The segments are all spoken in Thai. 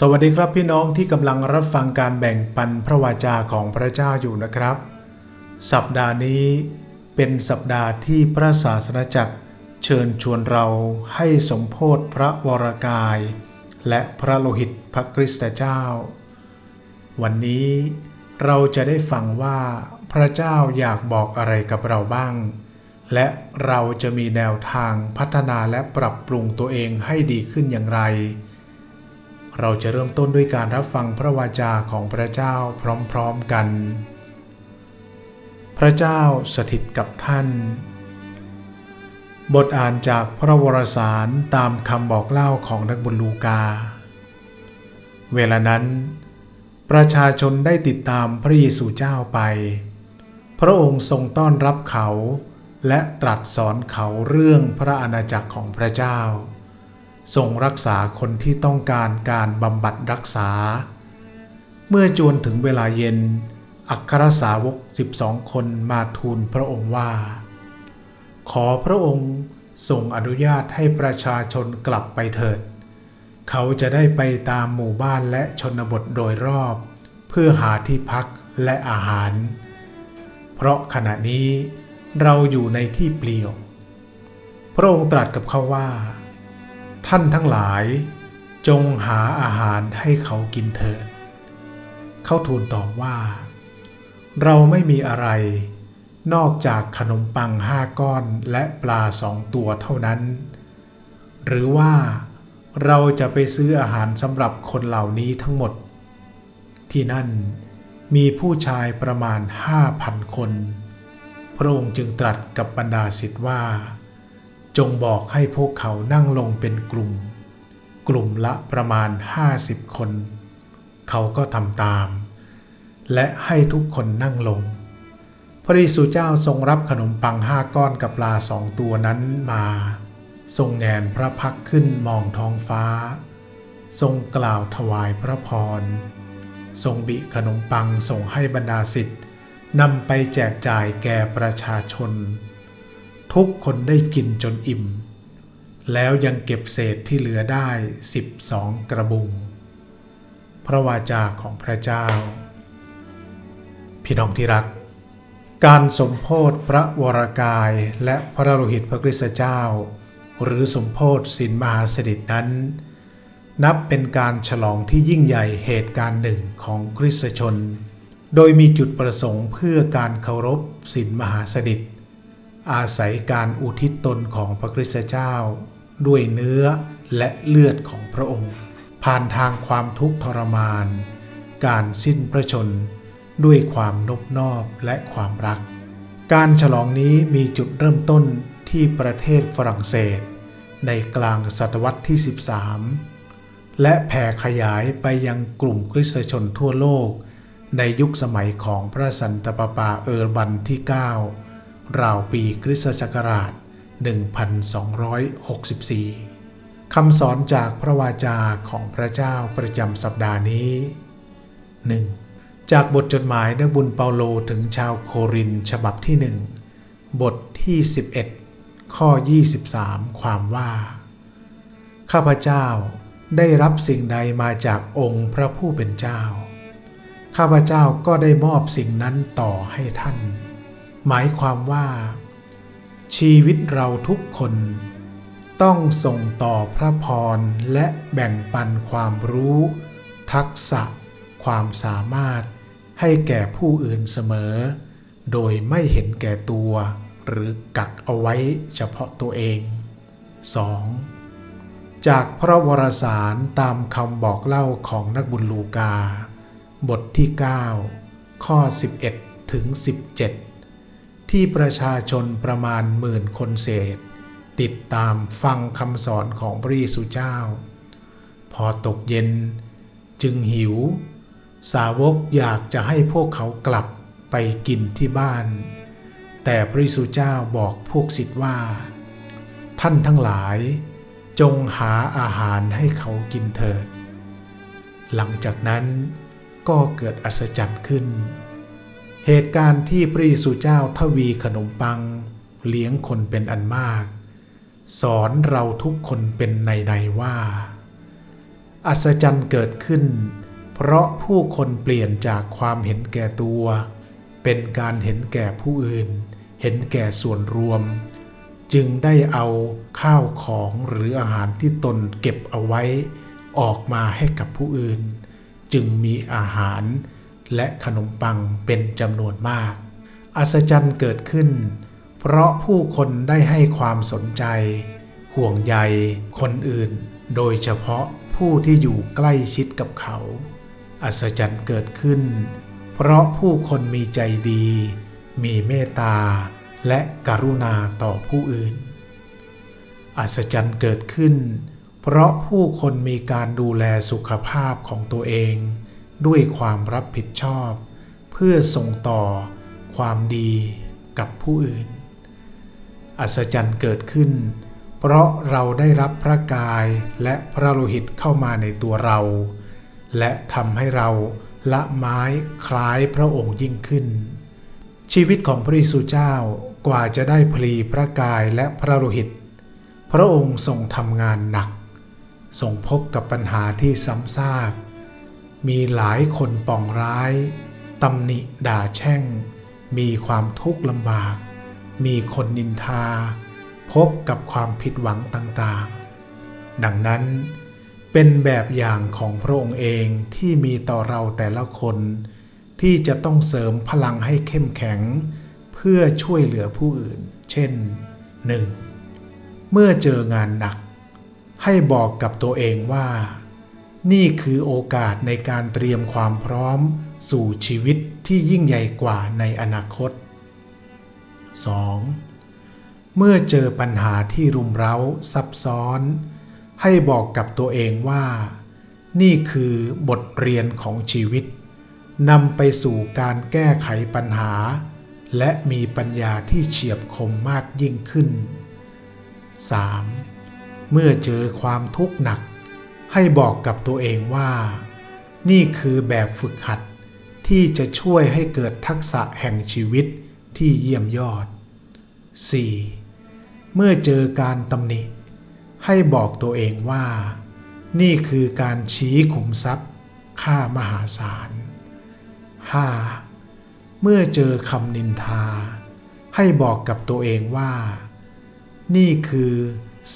สวัสดีครับพี่น้องที่กำลังรับฟังการแบ่งปันพระวาจาของพระเจ้าอยู่นะครับ สัปดาห์นี้เป็นสัปดาห์ที่พระศาสนจักรเชิญชวนเราให้สมโพธพระวรกาย และพระโลหิตพระคริสตเจ้า วันนี้เราจะได้ฟังว่าพระเจ้าอยากบอกอะไรกับเราบ้าง และเราจะมีแนวทางพัฒนาและปรับปรุงตัวเองให้ดีขึ้นอย่างไร เราจะเริ่มต้นด้วยการรับฟังพระวาจาของพระเจ้าพร้อมๆกัน พระเจ้าสถิตกับท่าน บทอ่านจากพระวรสารตามคำบอกเล่าของนักบุญลูกา เวลานั้น ประชาชนได้ติดตามพระเยซูเจ้าไป พระองค์ทรงต้อนรับเขา และตรัสสอนเขาเรื่องพระอาณาจักรของพระเจ้า ทรงรักษาคนที่ต้องการการบำบัดรักษา เมื่อจวนถึงเวลาเย็น อัครสาวก12คนมาทูลพระองค์ว่า ขอพระองค์ทรงอนุญาตให้ประชาชนกลับไปเถิด เขาจะได้ไปตามหมู่บ้านและชนบทโดยรอบ เพื่อหาที่พักและอาหาร เพราะขณะนี้เราอยู่ในที่เปลี่ยว พระองค์ตรัสกับเขาว่า ท่านทั้งหลาย จงหาอาหารให้เขากินเถิด เขาทูลตอบว่า เราไม่มีอะไร นอกจากขนมปังห้าก้อนและปลาสองตัวเท่านั้น หรือว่าเราจะไปซื้ออาหารสำหรับคนเหล่านี้ทั้งหมด ที่นั่นมีผู้ชายประมาณห้าพันคน พระองค์จึงตรัสกับบรรดาศิษย์ว่า จงบอกให้พวกเขานั่งลงเป็นกลุ่ม กลุ่มละประมาณ50คน เขาก็ทำตาม และให้ทุกคนนั่งลง พระเยซูเจ้าทรงรับขนมปังห้าก้อนกับปลาสองตัวนั้นมา ทรงแงนพระพักขึ้นมองท้องฟ้า ทรงกล่าวถวายพระพร ทรงบิขนมปังส่งให้บรรดาสิทธิ์นำไปแจกจ่ายแก่ประชาชน ทุกคนได้กินจนอิ่ม แล้วยังเก็บเศษที่เหลือได้สิบสองกระบุง พระวาจาของพระเจ้า พี่น้องที่รัก การสมโพธพระวรกายและพระโลหิตพระคริสตเจ้า หรือสมโพธสินมหาสนิทนั้น นับเป็นการฉลองที่ยิ่งใหญ่เหตุการณ์หนึ่งของคริสตชน โดยมีจุดประสงค์เพื่อการเคารพสินมหาสนิท อาศัยการอุทิศตนของพระคริสตเจ้า ด้วยเนื้อและเลือดของพระองค์ ผ่านทางความทุกข์ทรมาน การสิ้นพระชน ด้วยความนบนอบและความรัก การฉลองนี้มีจุดเริ่มต้นที่ประเทศฝรั่งเศส ในกลางศตวรรษที่ 13 และแผ่ขยายไปยังกลุ่มคริสตชนทั่วโลก ในยุคสมัยของพระสันตะปาปาเออร์บันที่ 9 ราวปีคริสตศักราช 1264 คำสอนจากพระวาจาของพระเจ้าประจำสัปดาห์นี้ 1. จากบทจดหมายนักบุญเปาโลถึงชาวโครินฉบับที่หนึ่งบทที่ 11 ข้อ 23 ความว่า ข้าพเจ้าได้รับสิ่งใดมาจากองค์พระผู้เป็นเจ้า ข้าพเจ้าก็ได้มอบสิ่งนั้นต่อให้ท่าน หมายความว่า ชีวิตเราทุกคน ต้องส่งต่อพระพรและแบ่งปันความรู้ ทักษะ ความสามารถ ให้แก่ผู้อื่นเสมอ โดยไม่เห็นแก่ตัว หรือกักเอาไว้เฉพาะตัวเอง 2. จากพระวรสารตามคำบอกเล่าของนักบุญลูกา บทที่ 9 ข้อ 11 ถึง 17 ที่ประชาชนประมาณหมื่นคนเศษ ติดตามฟังคำสอนของพระเยซูเจ้า พอตกเย็นจึงหิว สาวกอยากจะให้พวกเขากลับไปกินที่บ้าน แต่พระเยซูเจ้าบอกพวกศิษย์ว่า ท่านทั้งหลาย จงหาอาหารให้เขากินเถิด หลังจากนั้นก็เกิดอัศจรรย์ขึ้น เหตุการณ์ที่พระเยซูเจ้าทวีขนมปัง เลี้ยงคนเป็นอันมาก สอนเราทุกคนเป็นในในว่า อัศจรรย์เกิดขึ้น เพราะผู้คนเปลี่ยนจากความเห็นแก่ตัว เป็นการเห็นแก่ผู้อื่น เห็นแก่ส่วนรวม จึงได้เอาข้าวของหรืออาหารที่ตนเก็บเอาไว้ ออกมาให้กับผู้อื่น จึงมีอาหาร และขนมปังเป็นจำนวนมาก อัศจรรย์เกิดขึ้น เพราะผู้คนได้ให้ความสนใจ ห่วงใยคนอื่น โดยเฉพาะผู้ที่อยู่ใกล้ชิดกับเขา อัศจรรย์เกิดขึ้น เพราะผู้คนมีใจดี มีเมตตา และกรุณาต่อผู้อื่น อัศจรรย์เกิดขึ้น เพราะผู้คนมีการดูแลสุขภาพของตัวเอง ด้วยความรับผิดชอบ เพื่อส่งต่อความดีกับผู้อื่น อัศจรรย์เกิดขึ้น เพราะเราได้รับพระกายและพระโลหิตเข้ามาในตัวเรา และทำให้เราละไม้คล้ายพระองค์ยิ่งขึ้น ชีวิตของพระเยซูเจ้ากว่าจะได้พลีพระกายและพระโลหิต พระองค์ทรงทำงานหนักทรงพบกับปัญหาที่ซ้ำซาก มีหลายคนปองร้ายตำหนิด่าแช่ง มีความทุกข์ลำบาก มีคนนินทา พบกับความผิดหวังต่างๆ ดังนั้นเป็นแบบอย่างของพระองค์เองที่มีต่อเราแต่ละคน ที่จะต้องเสริมพลังให้เข้มแข็ง เพื่อช่วยเหลือผู้อื่น เช่น 1. เมื่อเจองานหนัก ให้บอกกับตัวเองว่า นี่คือโอกาสในการเตรียมความพร้อม สู่ชีวิตที่ยิ่งใหญ่กว่าในอนาคต 2. เมื่อเจอปัญหาที่รุมเร้าซับซ้อน ให้บอกกับตัวเองว่า นี่คือบทเรียนของชีวิตนำไปสู่การแก้ไขปัญหา และมีปัญญาที่เฉียบคมมากยิ่งขึ้น 3. เมื่อเจอความทุกข์หนัก ให้บอกกับตัวเองว่า นี่คือแบบฝึกหัดที่จะช่วยให้เกิดทักษะแห่งชีวิตที่เยี่ยมยอด 4. เมื่อเจอการตำหนิ ให้บอกตัวเองว่า นี่คือการชี้ขุมทรัพย์ค่ามหาศาล 5. เมื่อเจอคำนินทา ให้บอกกับตัวเองว่า นี่คือ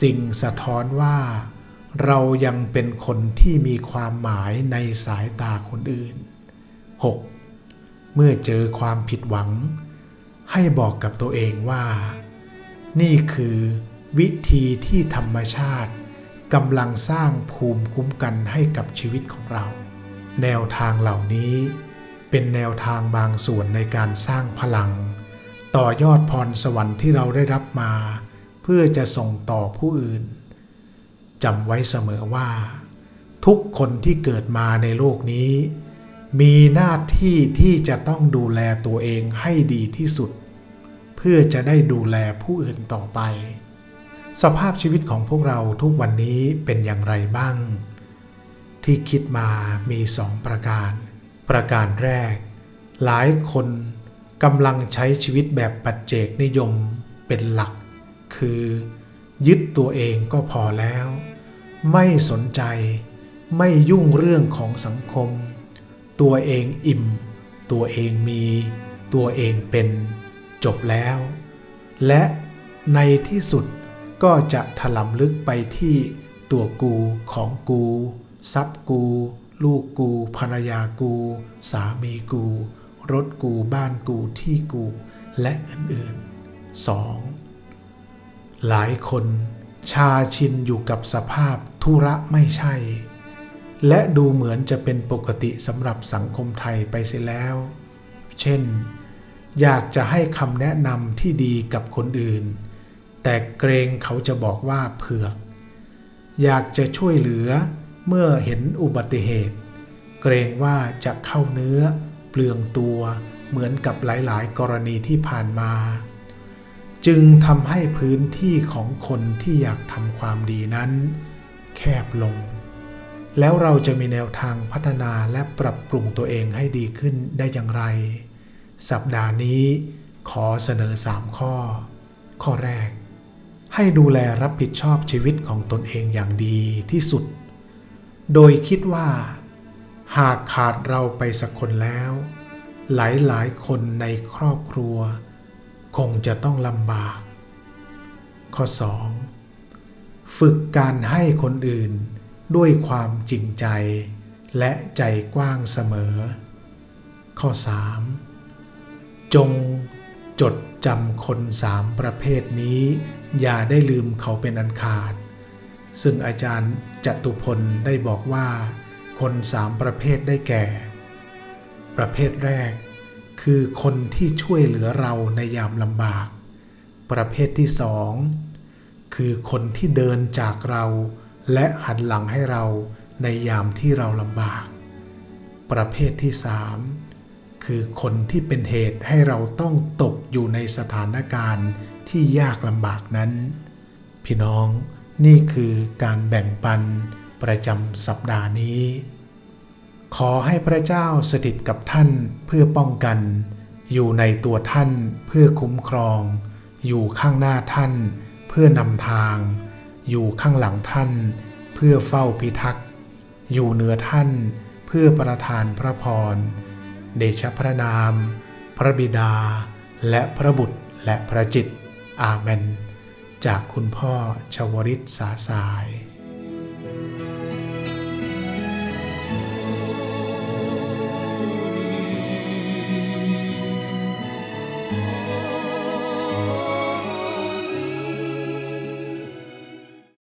สิ่งสะท้อนว่า เรายังเป็นคนที่มีความหมายในสายตาคนอื่น 6. เมื่อเจอความผิดหวัง ให้บอกกับตัวเองว่า นี่คือวิธีที่ธรรมชาติกำลังสร้างภูมิคุ้มกันให้กับชีวิตของเรา แนวทางเหล่านี้เป็นแนวทางบางส่วนในการสร้างพลัง ต่อยอดพรสวรรค์ที่เราได้รับมา เพื่อจะส่งต่อผู้อื่น จำไว้เสมอว่า ทุกคนที่เกิดมาในโลกนี้ มีหน้าที่ที่จะต้องดูแลตัวเองให้ดีที่สุด เพื่อจะได้ดูแลผู้อื่นต่อไป สภาพชีวิตของพวกเราทุกวันนี้เป็นอย่างไรบ้าง ที่คิดมามีสองประการ ประการแรก หลายคนกำลังใช้ชีวิตแบบปัจเจกนิยมเป็นหลัก คือ ยึดตัวเองก็พอแล้ว ไม่สนใจ ไม่ยุ่งเรื่องของสังคม ตัวเองอิ่ม ตัวเองมี ตัวเองเป็น จบแล้ว และในที่สุดก็จะถลำลึกไปที่ตัวกูของกู ทรัพย์กู ลูกกู ภรรยากู สามีกู รถกูบ้านกูที่กู และอื่นๆ 2. หลายคนชาชินอยู่กับสภาพธุระไม่ใช่ และดูเหมือนจะเป็นปกติสำหรับสังคมไทยไปเสียแล้ว เช่น อยากจะให้คำแนะนำที่ดีกับคนอื่น แต่เกรงเขาจะบอกว่าเผือก อยากจะช่วยเหลือเมื่อเห็นอุบัติเหตุ เกรงว่าจะเข้าเนื้อ เปลืองตัวเหมือนกับหลาย ๆ กรณีที่ผ่านมา จึงทำให้พื้นที่ของคนที่อยากทำความดีนั้น แคบลง แล้วเราจะมีแนวทางพัฒนาและปรับปรุงตัวเองให้ดีขึ้นได้อย่างไร สัปดาห์นี้ขอเสนอ 3 ข้อ ข้อแรก ให้ดูแลรับผิดชอบชีวิตของตนเองอย่างดีที่สุด โดยคิดว่า หากขาดเราไปสักคนแล้ว หลายๆคนในครอบครัว คงจะต้องลำบาก ข้อ 2. ฝึกการให้คนอื่นด้วยความจริงใจ และใจกว้างเสมอ ข้อ 3. จงจดจำคนสามประเภทนี้ อย่าได้ลืมเขาเป็นอันขาด ซึ่งอาจารย์จตุพลได้บอกว่า คนสามประเภทได้แก่ ประเภทแรก คือคนที่ช่วยเหลือเราในยามลำบาก ประเภทที่สองคือคนที่เดินจากเราและหันหลังให้เราในยามที่เราลำบาก ประเภทที่สามคือคนที่เป็นเหตุให้เราต้องตกอยู่ในสถานการณ์ที่ยากลำบากนั้น พี่น้องนี่คือการแบ่งปันประจำสัปดาห์นี้ ขอให้พระเจ้าสถิตกับท่านเพื่อป้องกัน อยู่ในตัวท่านเพื่อคุ้มครอง อยู่ข้างหน้าท่านเพื่อนำทาง อยู่ข้างหลังท่าน เพื่อเฝ้าพิทักษ์ อยู่เหนือท่านเพื่อประทานพระพร เดชพระนาม พระบิดา และพระบุตรและพระจิต อาเมน จากคุณพ่อชวริตสาสาย